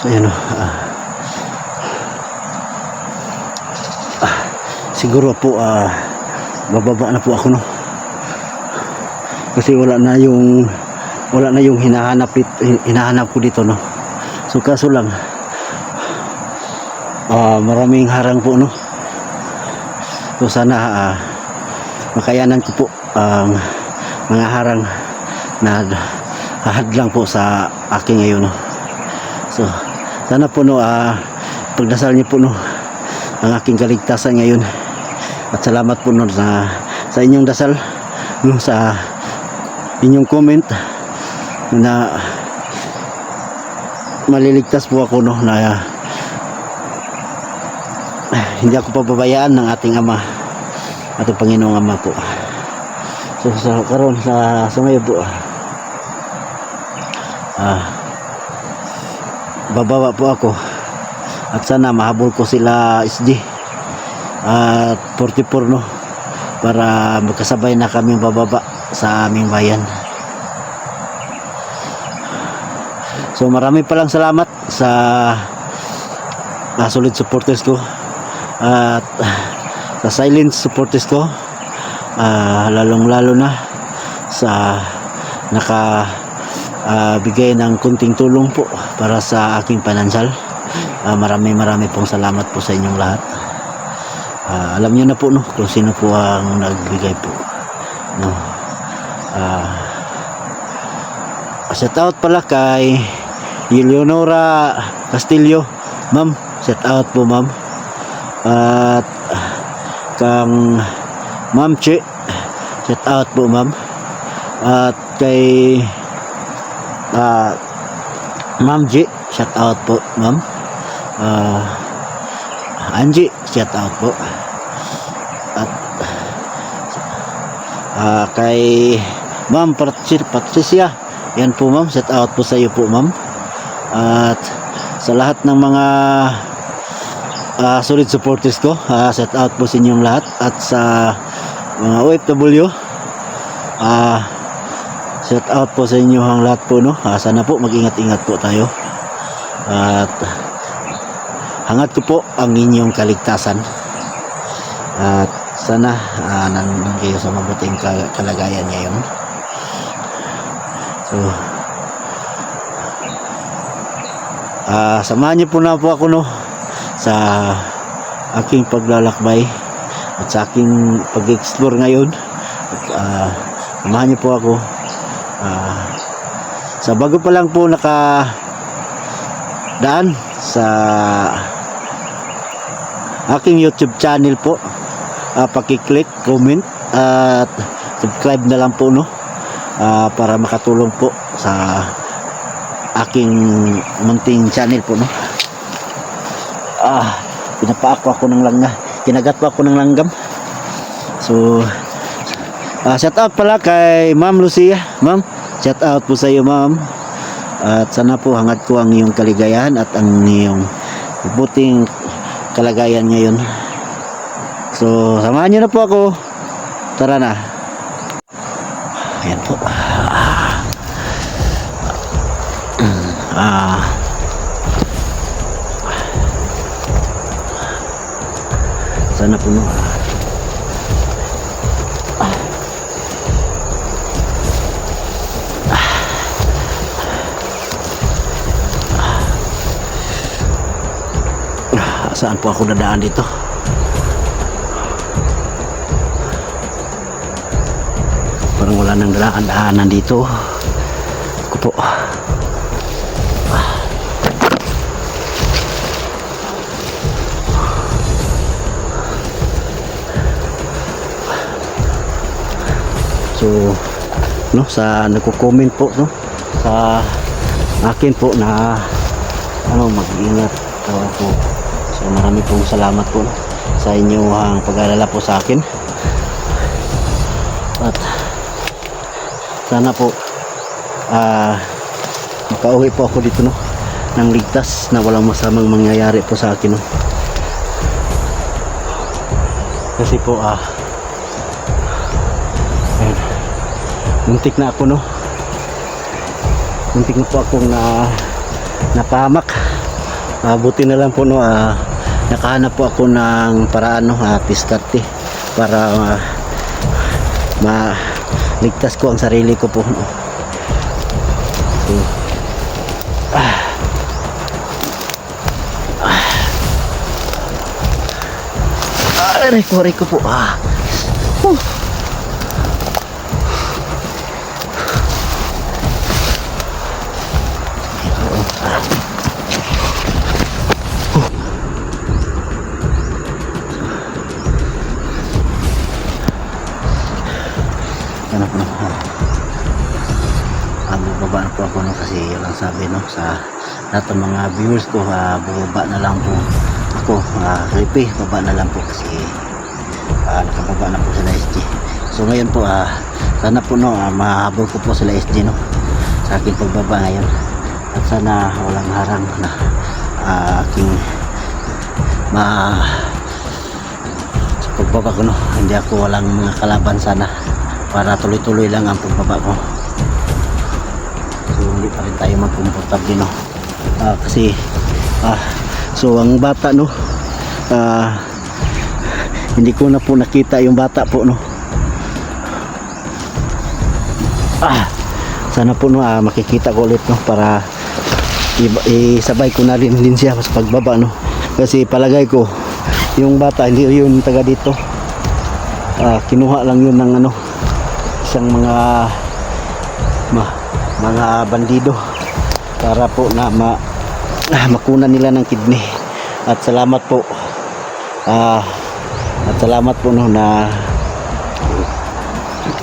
So, ayan o. ah. Ah, siguro po, ah, bababa na po ako no. Kasi wala na yung wala na yung hinahanap dit- hin- hinahanap ko dito no. So kaso lang ah, maraming harang po no. So sana ah, makayanan ko po ang mga harang na hahadlang po sa akin ngayon no. So sana po no ah, pagdasal niyo po no ang aking kaligtasan ngayon. At salamat po no sa sa inyong dasal no sa inyong comment na maliligtas po ako no na hindi ako pababayaan ng ating ama ating Panginoong Ama po so sa karon sa sa ngayon po ah bababa po ako. At sana mahabol ko sila SG at 44 no? Para magkasabay na kami bababa sa aming bayan. So marami palang salamat sa uh, solid supporters ko. At sa silent supporters ko. Ah, lalong lalo na sa naka ah, bigay ng kunting tulong po para sa aking financial Ah, marami marami pong salamat po sa inyong lahat. Ah, alam niyo na po no kung sino po ang nagbigay po no. Ah shout out pala kay Eleonora Castillo ma'am. Shout out po ma'am. At kang ma'am Che shout out po ma'am. At kay ah ma'am G shout out po ma'am. Ah Angie shout out po. At ah kay ma'am Patri- Patricia. Yan po ma'am. Shout out po sa iyo po ma'am. At sa lahat ng mga ah, solid supporters ko ah, shout out po sa inyong lahat. At sa mga OFW ah shout out po sa inyo ang lahat po no? Ah, sana po mag-ingat-ingat po tayo. At hangat ko po ang inyong kaligtasan. At sana uh, nandun kayo sa mabuting ka- kalagayan ngayon. So ah samahan niyo po na po ako no? Sa aking paglalakbay at sa aking pag-explore ngayon. At, ah, samahan niyo po ako ah, sa bago pa lang po naka daan sa aking YouTube channel po uh, paki-click, comment at subscribe na lang po no? Ah, para makatulong po sa aking munting channel po no? Ah pinapaako ako ng langga kinagat pa ako ng langgam. So ah, shout out pala kay Ma'am Lucia. Ma'am shout out po sa iyo Ma'am. At sana po hangad ko ang iyong kaligayahan at ang iyong buting kalagayan ngayon. So samahan niyo na po ako. Tara na. Ayan po. Ah. Sana puno saan po ako dadaan dito? Parang wala nang daan-daanan dito. Ako po. So no sa nagko-comment po no sa akin po na ano mag-ingat. Daw po so marami pong salamat po sa inyong pag-alala po sa akin. At sana po ah makauwi po ako dito no ng ligtas na walang masamang mangyayari po sa akin no. Kasi po ah ayun, muntik na ako no. Muntik na po akong na napahamak. Ah, buti na lang po no, ah, nakahanap po ako ng paraan no, ah, diskarte para ah, maligtas ko ang sarili ko po. No. So, ah, aray ko, aray ko po. Ah. Sabi no, sa lahat mga viewers ko, ah, bubaba na lang po ako, ah, Ripe, baba na lang po kasi ah, nakababa na po sila SG. So ngayon po, ah, sana po no, ah, mahabol ko po sila SG no, sa aking pagbaba ngayon. At sana walang harang na ah, aking ma sa pagbaba ko no, hindi ako walang mga kalaban sana para tuloy-tuloy lang ang pagbaba ko. Hindi pa rin tayo magkomportable no. Ah, kasi ah, so ang bata no ah, hindi ko na po nakita yung bata po no. Ah, sana po no ah, makikita ko ulit no para isabay ko na rin din siya sa pagbaba no. Kasi palagay ko yung bata hindi yun taga dito. Ah, kinuha lang yun ng ano isang mga ma, mga bandido para po na ma, ah, makunan nila ng kidney. At salamat po. Ah, at salamat po no na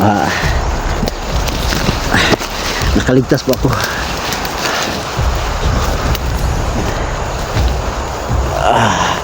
ah, nakaligtas po ako. Yan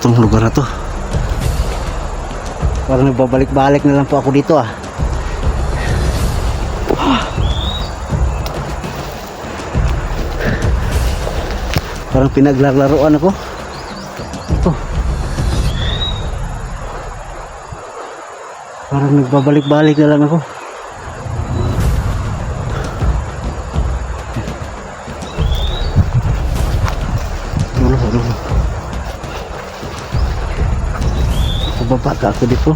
tong lugar na to? Parang nagbabalik-balik na lang po ako dito ah. Parang pinaglalaroan ako. Ito. Parang nagbabalik-balik na lang ako. Pababa ka ako dito.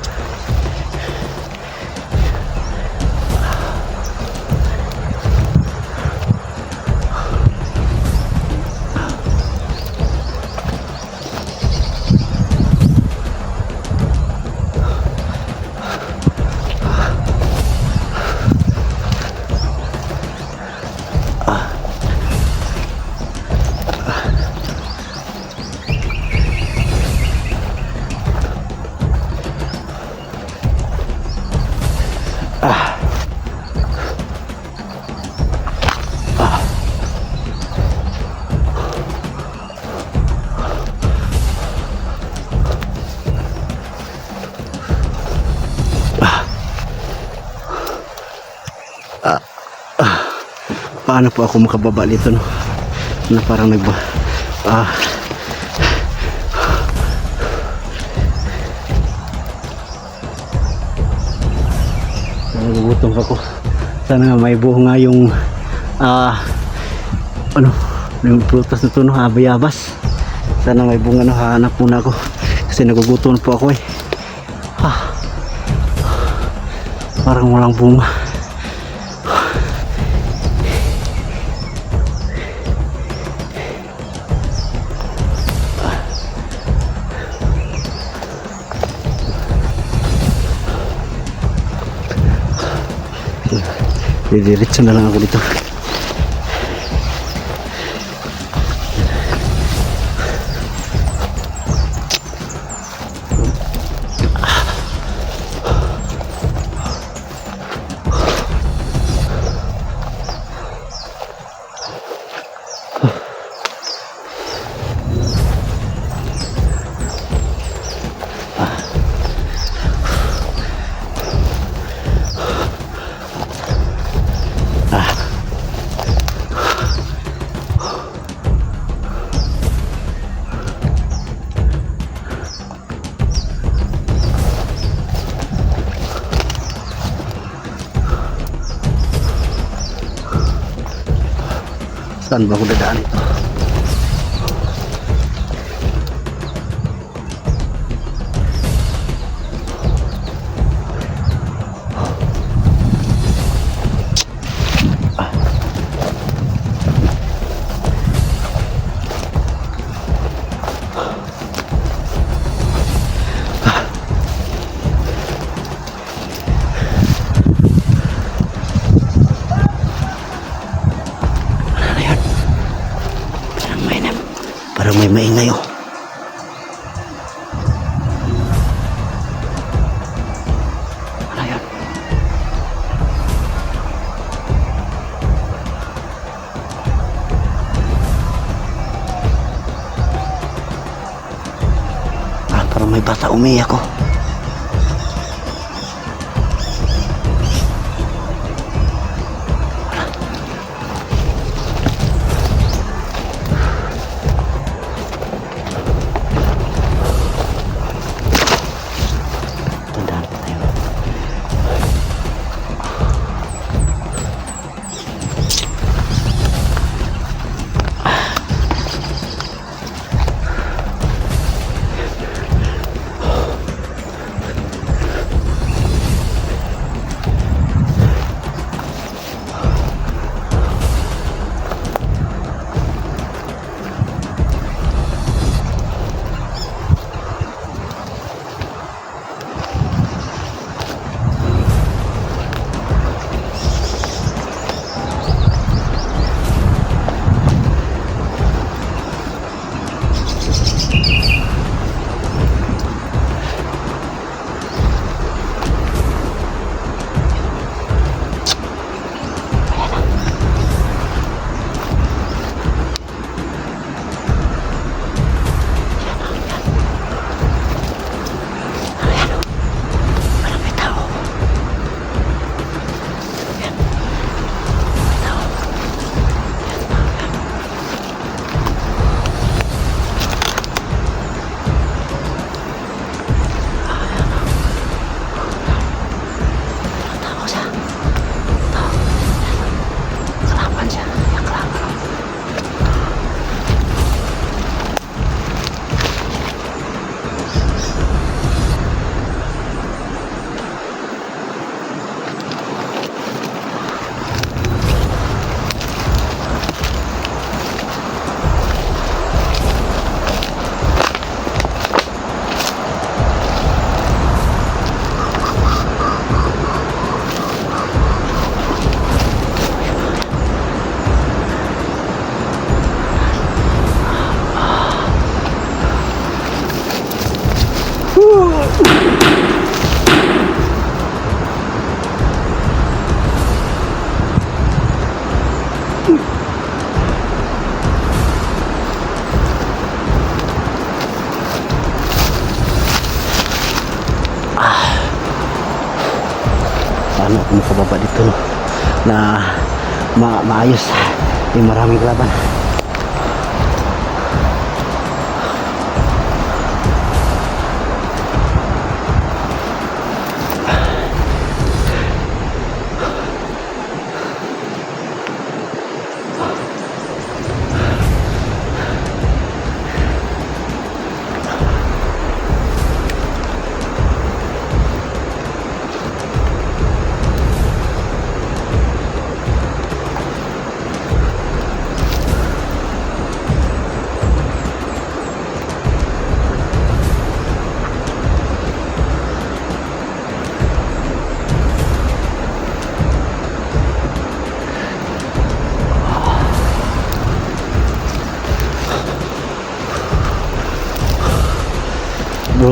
Paano po ako makababa dito no? Na parang nagba ah. Nagugutom ako. Sana nga may buho nga yung ah ano yung prutas na no? Ah, bayabas sana may bunga no? Hanap muna ako. Kasi nagugutom po ako eh. Ah, parang walang bunga Didiretso na lang ako dito. Saan ba ako dadaan ito? Maingay oh. Ano yun? Ah, may bata umiyak oh. Paano ako makababa dito no? na ma maayos yung maraming laban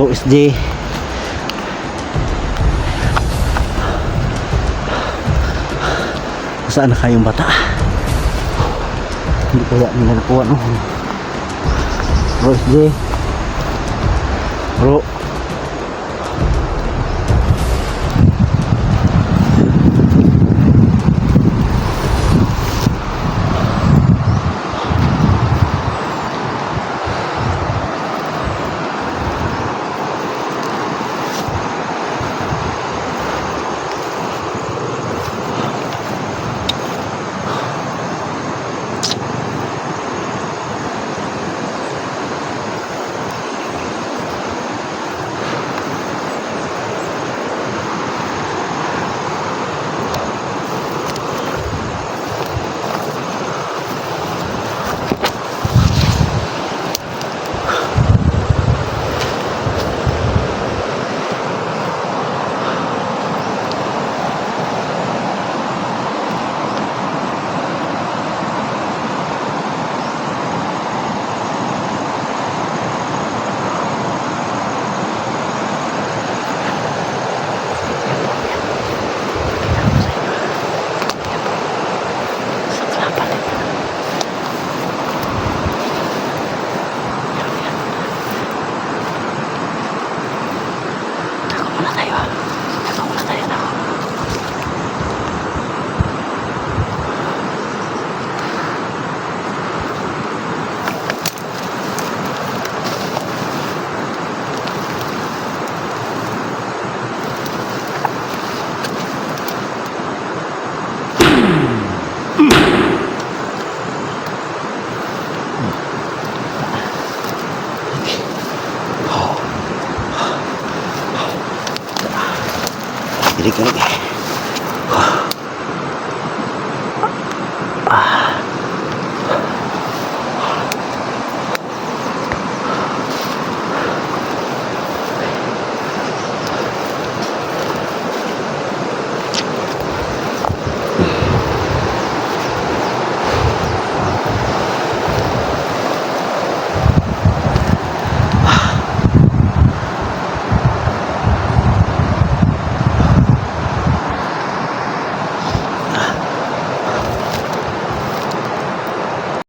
bro SD saan na kayong bata? Hindi kaya nila nakuha no? Bro SD bro 真啊啊。